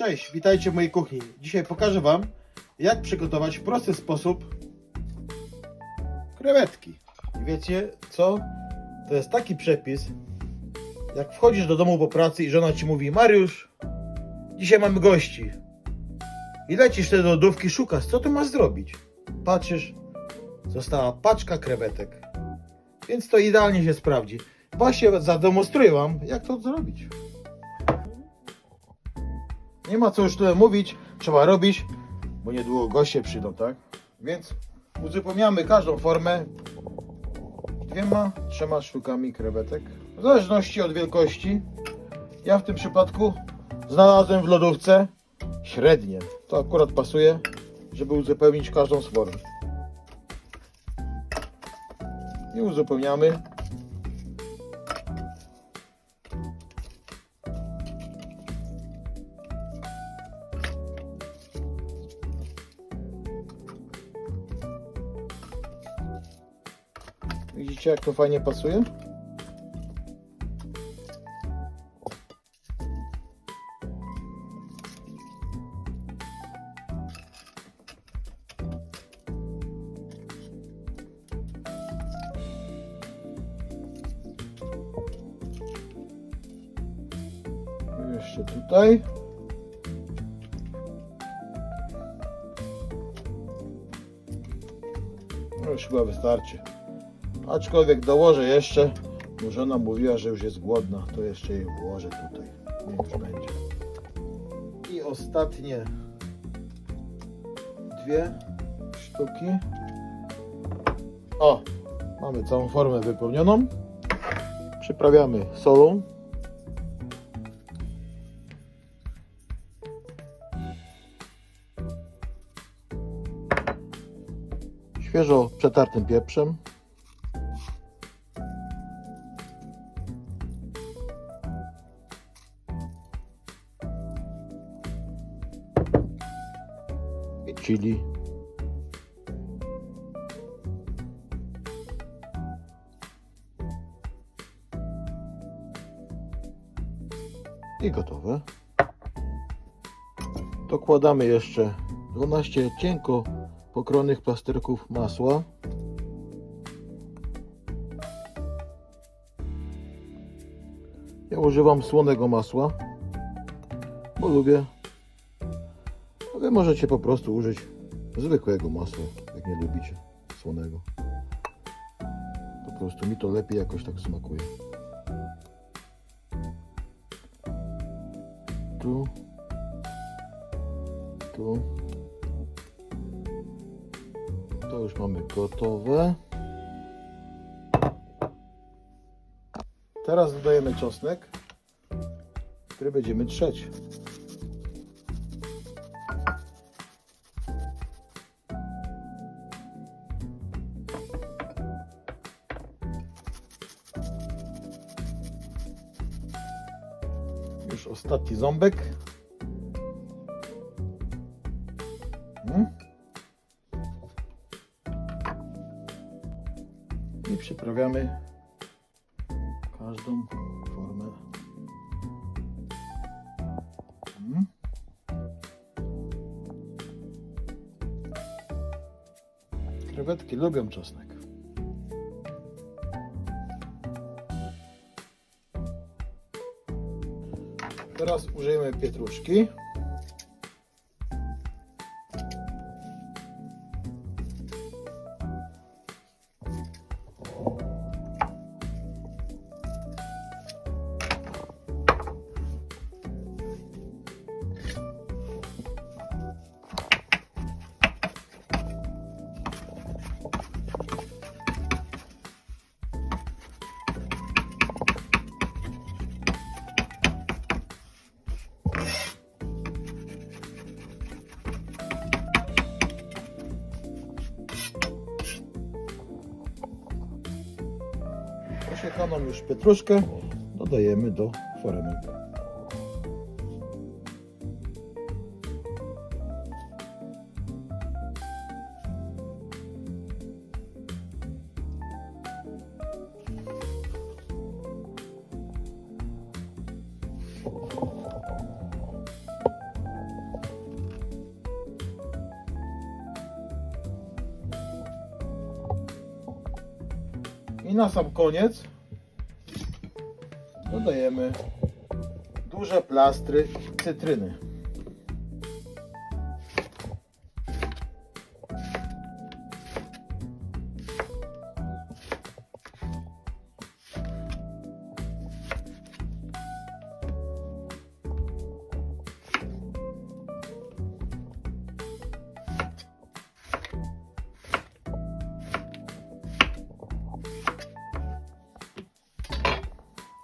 Cześć, witajcie w mojej kuchni. Dzisiaj pokażę Wam, jak przygotować w prosty sposób krewetki. I wiecie co? To jest taki przepis, jak wchodzisz do domu po pracy i żona Ci mówi Mariusz, dzisiaj mamy gości. I lecisz wtedy do lodówki, szukasz, co tu masz zrobić? Patrzysz, została paczka krewetek. Więc to idealnie się sprawdzi. Właśnie zademonstruję Wam, jak to zrobić. Nie ma co już tyle mówić, trzeba robić, bo niedługo goście przyjdą, tak? Więc uzupełniamy każdą formę dwiema, trzema sztukami krewetek. W zależności od wielkości. Ja w tym przypadku znalazłem w lodówce średnie. To akurat pasuje, żeby uzupełnić każdą z form. I uzupełniamy. Widzicie jak to fajnie pasuje? Jeszcze tutaj. No już chyba wystarczy. Aczkolwiek dołożę jeszcze, bo żona mówiła, że już jest głodna, to jeszcze jej włożę tutaj. Niech będzie. I ostatnie dwie sztuki. O, mamy całą formę wypełnioną. Przyprawiamy solą. Świeżo przetartym pieprzem. I chili. I gotowe. Dokładamy jeszcze 12 cienko pokrojonych plasterków masła. Ja używam słonego masła, bo lubię wy możecie po prostu użyć zwykłego masła, jak nie lubicie słonego. Po prostu mi to lepiej jakoś tak smakuje. Tu. Tu. To już mamy gotowe. Teraz dodajemy czosnek, który będziemy trzeć. Już ostatni ząbek. Mm. I przyprawiamy każdą formę. Mm. Krewetki lubią czosnek. Teraz użyjemy pietruszki. Posiekaną już pietruszkę dodajemy do foremek. I na sam koniec dodajemy duże plastry cytryny.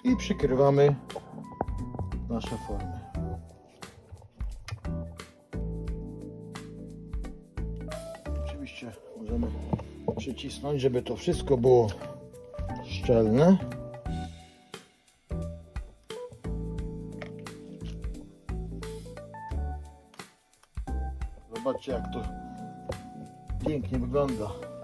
I przykrywamy nasze formy. Oczywiście możemy przycisnąć, żeby to wszystko było szczelne. Zobaczcie jak to pięknie wygląda.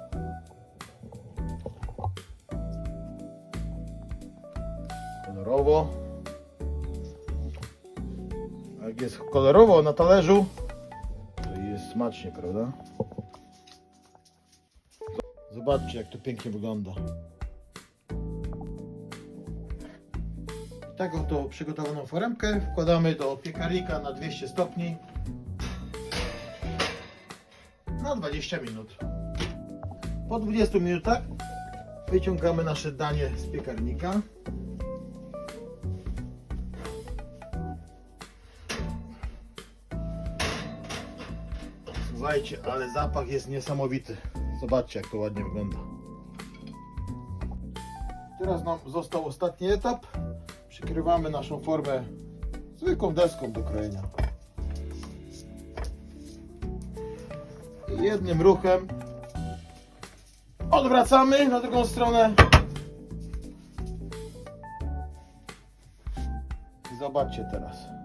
Kolorowo. Jak jest kolorowo na talerzu, to jest smacznie, prawda? Zobaczcie, jak to pięknie wygląda. Taką to przygotowaną foremkę wkładamy do piekarnika na 200 stopni na 20 minut. Po 20 minutach wyciągamy nasze danie z piekarnika. Słuchajcie, ale zapach jest niesamowity. Zobaczcie, jak to ładnie wygląda. Teraz nam został ostatni etap. Przykrywamy naszą formę zwykłą deską do krojenia. Jednym ruchem odwracamy na drugą stronę. I zobaczcie teraz.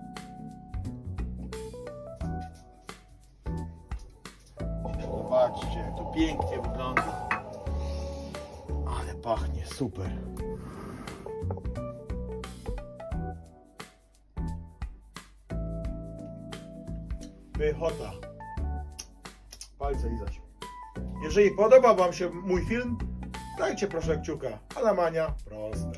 Zobaczcie, jak to pięknie wygląda. Ale pachnie, super. Pychota. Palce lizać. Jeżeli podobał Wam się mój film, dajcie proszę kciuka. Alamania, proste.